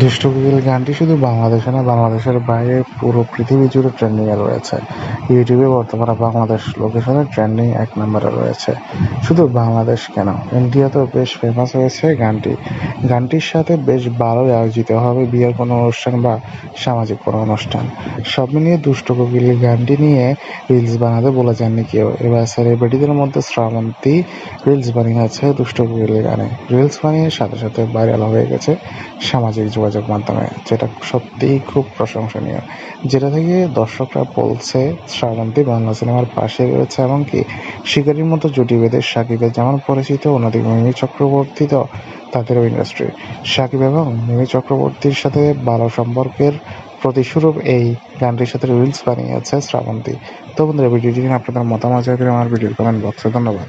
দুষ্ট কোকিল গানটি শুধু বাংলাদেশে না, বাংলাদেশের বাইরে পুরো পৃথিবী জুড়ে ট্রেন্ডিংয়ে রয়েছে। ইউটিউবে বর্তমানে বাংলাদেশ লোকেশনে ট্রেন্ডিং এক নম্বরে রয়েছে। শুধু বাংলাদেশ কেন? ইন্ডিয়াতেও বেশ ফেমাস হয়েছে গানটি। গানটির সাথে বেশ ভালোই আয়োজিত হবে বিয়ের কোনো অনুষ্ঠান বা সামাজিক কোনো অনুষ্ঠান। সব মিলিয়ে দুষ্ট কোকিল গানটি নিয়ে রিলস বানাতে বলে যাননি কেউ এবার সেলিব্রিটিদের মধ্যে শ্রাবন্তী রিলস বানিয়েছে দুষ্ট কোকিল গানে। রিলস বানিয়ে সাথে সাথে ভাইরাল হয়ে গেছে সামাজিক যোগাযোগ মাধ্যমে, যেটা সত্যিই খুব প্রশংসনীয়। যেটা থেকে দর্শকরা বলছে, শ্রাবন্তী বাংলা সিনেমার পাশে রয়েছে এমনকি শিকারির মতো জুটি বেঁধে সাকিবের যেমন পরিচিত অন্যদিকে মিমি চক্রবর্তী তো তাদেরও ইন্ডাস্ট্রি সাকিব এবং মিমি চক্রবর্তীর সাথে ভালো সম্পর্কের প্রতিস্বরূপ এই গানটির সাথে রিলস বানিয়েছে শ্রাবন্তী। তো বন্ধুরা, ভিডিওটি আপনাদের মতামত আমার ভিডিওর কমেন্ট বক্সে ধন্যবাদ।